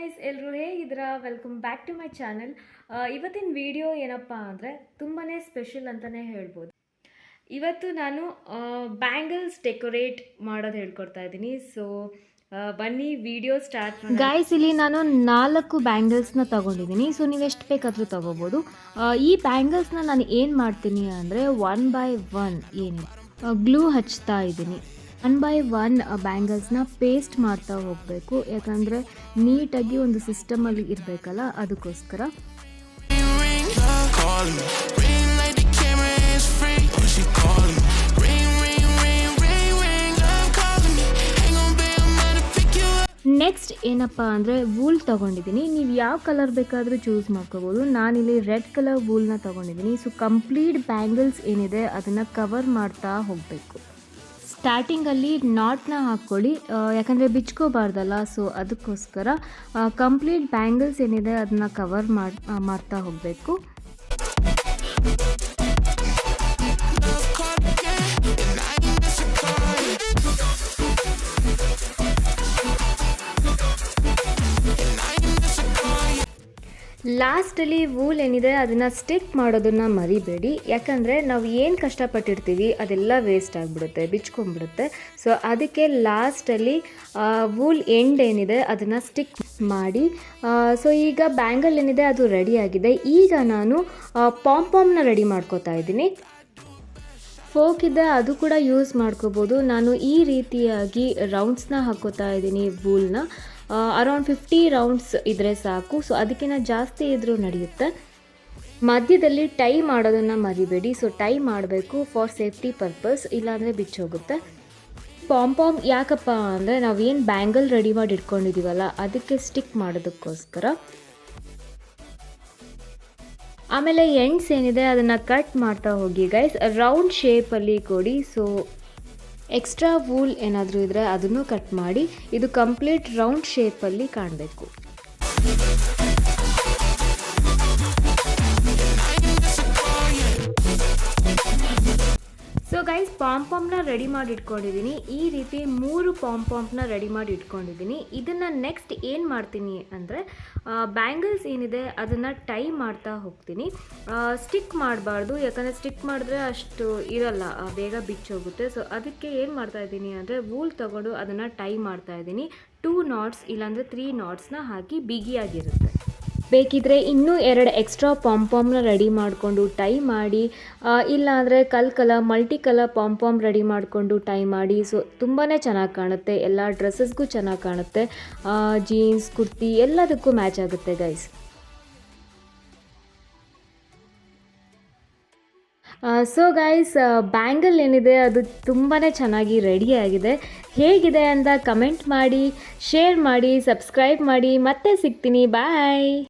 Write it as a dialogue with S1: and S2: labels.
S1: Guys ಎಲ್ಲರೂ ಹೇಗಿದ್ದೀರಾ? Welcome back to my channel ಇವತ್ತಿನ ವಿಡಿಯೋ ಏನಪ್ಪ ಅಂದರೆ ತುಂಬಾ ಸ್ಪೆಷಲ್ ಅಂತಲೇ ಹೇಳ್ಬೋದು. ಇವತ್ತು ನಾನು ಬ್ಯಾಂಗಲ್ಸ್ ಡೆಕೋರೇಟ್ ಮಾಡೋದು ಹೇಳ್ಕೊಡ್ತಾ ಇದ್ದೀನಿ. ಸೊ ಬನ್ನಿ ವಿಡಿಯೋ ಸ್ಟಾರ್ಟ್ ಗಾಯ್ಸ್ ಇಲ್ಲಿ ನಾನು ನಾಲ್ಕು ಬ್ಯಾಂಗಲ್ಸ್ನ ತಗೊಂಡಿದ್ದೀನಿ. ಸೊ ನೀವು ಎಷ್ಟು ಬೇಕಾದರೂ ತಗೋಬೋದು. ಈ ಬ್ಯಾಂಗಲ್ಸ್ನ ನಾನು ಏನು ಮಾಡ್ತೀನಿ ಅಂದರೆ ಒನ್ ಬೈ ಒನ್ ಏನು ಗ್ಲೂ ಹಚ್ತಾ ಇದ್ದೀನಿ. ಒನ್ ಬೈ ಒನ್ ಬ್ಯಾಂಗಲ್ಸ್ನ ಪೇಸ್ಟ್ ಮಾಡ್ತಾ ಹೋಗಬೇಕು. ಯಾಕಂದರೆ ನೀಟಾಗಿ ಒಂದು ಸಿಸ್ಟಮಲ್ಲಿ ಇರಬೇಕಲ್ಲ, ಅದಕ್ಕೋಸ್ಕರ. ನೆಕ್ಸ್ಟ್ ಏನಪ್ಪ ಅಂದರೆ ವೂಲ್ ತೊಗೊಂಡಿದ್ದೀನಿ. ನೀವು ಯಾವ ಕಲರ್ ಬೇಕಾದರೂ ಚೂಸ್ ಮಾಡ್ಕೋಬೋದು. ನಾನಿಲ್ಲಿ ರೆಡ್ ಕಲರ್ ವೂಲ್ನ ತೊಗೊಂಡಿದ್ದೀನಿ. ಸೊ ಕಂಪ್ಲೀಟ್ ಬ್ಯಾಂಗಲ್ಸ್ ಏನಿದೆ, ಅದನ್ನು ಕವರ್ ಮಾಡ್ತಾ ಹೋಗಬೇಕು. ಸ್ಟಾರ್ಟಿಂಗಲ್ಲಿ ನಾಟ್ನ ಹಾಕ್ಕೊಳ್ಳಿ. ಯಾಕಂದರೆ ಬಿಚ್ಕೋಬಾರ್ದಲ್ಲ ಸೊ ಅದಕ್ಕೋಸ್ಕರ ಕಂಪ್ಲೀಟ್ ಬ್ಯಾಂಗಲ್ಸ್ ಏನಿದೆ, ಅದನ್ನ ಕವರ್ ಮಾಡಿ ಮಾಡ್ತಾ ಹೋಗಬೇಕು. ಲಾಸ್ಟಲ್ಲಿ ವೂಲ್ ಏನಿದೆ ಅದನ್ನು ಸ್ಟಿಕ್ ಮಾಡೋದನ್ನು ಮರಿಬೇಡಿ. ಯಾಕಂದರೆ ನಾವು ಏನು ಕಷ್ಟಪಟ್ಟಿರ್ತೀವಿ ಅದೆಲ್ಲ ವೇಸ್ಟ್ ಆಗಿಬಿಡುತ್ತೆ, ಬಿಚ್ಕೊಂಡ್ಬಿಡುತ್ತೆ. ಸೊ ಅದಕ್ಕೆ ಲಾಸ್ಟಲ್ಲಿ ವೂಲ್ ಎಂಡ್ ಏನಿದೆ ಅದನ್ನು ಸ್ಟಿಕ್ ಮಾಡಿ. ಸೊ ಈಗ ಬ್ಯಾಂಗಲ್ ಏನಿದೆ ಅದು ರೆಡಿ ಆಗಿದೆ. ಈಗ ನಾನು ಪಾಂಪಾಮ್ನ ರೆಡಿ ಮಾಡ್ಕೋತಾ ಇದ್ದೀನಿ. ಫೋಕ್ ಇದೆ, ಅದು ಕೂಡ ಯೂಸ್ ಮಾಡ್ಕೋಬೋದು. ನಾನು ಈ ರೀತಿಯಾಗಿ ರೌಂಡ್ಸ್ನ ಹಾಕೋತಾ ಇದ್ದೀನಿ ವೂಲ್ನ ಅರೌಂಡ್ ಫಿಫ್ಟಿ ರೌಂಡ್ಸ್ ಇದ್ದರೆ ಸಾಕು. ಸೊ ಅದಕ್ಕಿಂತ ಜಾಸ್ತಿ ಇದ್ದರೂ ನಡೆಯುತ್ತೆ. ಮಧ್ಯದಲ್ಲಿ ಟೈ ಮಾಡೋದನ್ನು ಮರಿಬೇಡಿ. ಸೊ ಟೈ ಮಾಡಬೇಕು ಫಾರ್ ಸೇಫ್ಟಿ ಪರ್ಪಸ್ ಇಲ್ಲಾಂದರೆ ಬಿಚ್ಚೋಗುತ್ತೆ. ಪಾಂಪಾಮ್ ಯಾಕಪ್ಪ ಅಂದರೆ ನಾವೇನು ಬ್ಯಾಂಗಲ್ ರೆಡಿ ಮಾಡಿ ಇಟ್ಕೊಂಡಿದ್ದೀವಲ್ಲ ಅದಕ್ಕೆ ಸ್ಟಿಕ್ ಮಾಡೋದಕ್ಕೋಸ್ಕರ. ಆಮೇಲೆ ಎಂಡ್ಸ್ ಏನಿದೆ, ಅದನ್ನು ಕಟ್ ಮಾಡ್ತಾ ಹೋಗಿ ಗೈಸ್ ರೌಂಡ್ ಶೇಪಲ್ಲಿ ಕೊಡಿ. ಸೊ ಎಕ್ಸ್ಟ್ರಾ ವೂಲ್ ಏನಾದರೂ ಇದ್ದರೆ ಅದನ್ನು ಕಟ್ ಮಾಡಿ ಇದು ಕಂಪ್ಲೀಟ್ ರೌಂಡ್ ಶೇಪಲ್ಲಿ ಕಾಣಬೇಕು. ಗೈಸ್ ಪಾಂಪಾಮ್ನ ರೆಡಿ ಮಾಡಿ ಇಟ್ಕೊಂಡಿದ್ದೀನಿ ಈ ರೀತಿ ಮೂರು ಪಾಂಪಾಮ್ನ ರೆಡಿ ಮಾಡಿ ಇಟ್ಕೊಂಡಿದ್ದೀನಿ ಇದನ್ನು ನೆಕ್ಸ್ಟ್ ಏನು ಮಾಡ್ತೀನಿ ಅಂದರೆ ಬ್ಯಾಂಗಲ್ಸ್ ಏನಿದೆ ಅದನ್ನು ಟೈ ಮಾಡ್ತಾ ಹೋಗ್ತೀನಿ. ಸ್ಟಿಕ್ ಮಾಡಬಾರ್ದು. ಯಾಕಂದರೆ ಸ್ಟಿಕ್ ಮಾಡಿದ್ರೆ ಅಷ್ಟು ಇರಲ್ಲ ಬೇಗ ಬಿಚ್ಚೋಗುತ್ತೆ. ಸೊ ಅದಕ್ಕೆ ಏನು ಮಾಡ್ತಾ ಇದ್ದೀನಿ ಅಂದರೆ ವೂಲ್ ತಗೊಂಡು ಅದನ್ನು ಟೈ ಮಾಡ್ತಾ ಇದ್ದೀನಿ. ಟೂ ನಾಟ್ಸ್ ಇಲ್ಲಾಂದರೆ ತ್ರೀ ನಾಟ್ಸ್ನ ಹಾಕಿ ಬಿಗಿಯಾಗಿರುತ್ತೆ. ಬೇಕಿದ್ರೆ ಇನ್ನೂ ಎರಡು ಎಕ್ಸ್ಟ್ರಾ ಪಾಂಪಾಮ್ನ ರೆಡಿ ಮಾಡಿಕೊಂಡು ಟೈ ಮಾಡಿ ಇಲ್ಲಾಂದರೆ ಕಲ್ colour multi colour pompom ready ಮಾಡಿಕೊಂಡು ಟೈ ಮಾಡಿ. ಸೊ ತುಂಬಾ ಚೆನ್ನಾಗಿ ಕಾಣುತ್ತೆ. ಎಲ್ಲ ಡ್ರೆಸ್ಸಸ್ಗೂ ಚೆನ್ನಾಗಿ ಕಾಣುತ್ತೆ. ಜೀನ್ಸ್ ಕುರ್ತಿ ಎಲ್ಲದಕ್ಕೂ ಮ್ಯಾಚ್ ಆಗುತ್ತೆ ಗೈಸ್ ಸೊ ಗೈಸ್ ಬ್ಯಾಂಗಲ್ ಏನಿದೆ, ಅದು ತುಂಬಾ ಚೆನ್ನಾಗಿ ರೆಡಿ ಆಗಿದೆ. ಹೇಗಿದೆ ಅಂತ ಕಮೆಂಟ್ ಮಾಡಿ ಶೇರ್ ಮಾಡಿ ಸಬ್ಸ್ಕ್ರೈಬ್ ಮಾಡಿ. ಮತ್ತೆ ಸಿಗ್ತೀನಿ. ಬಾಯ್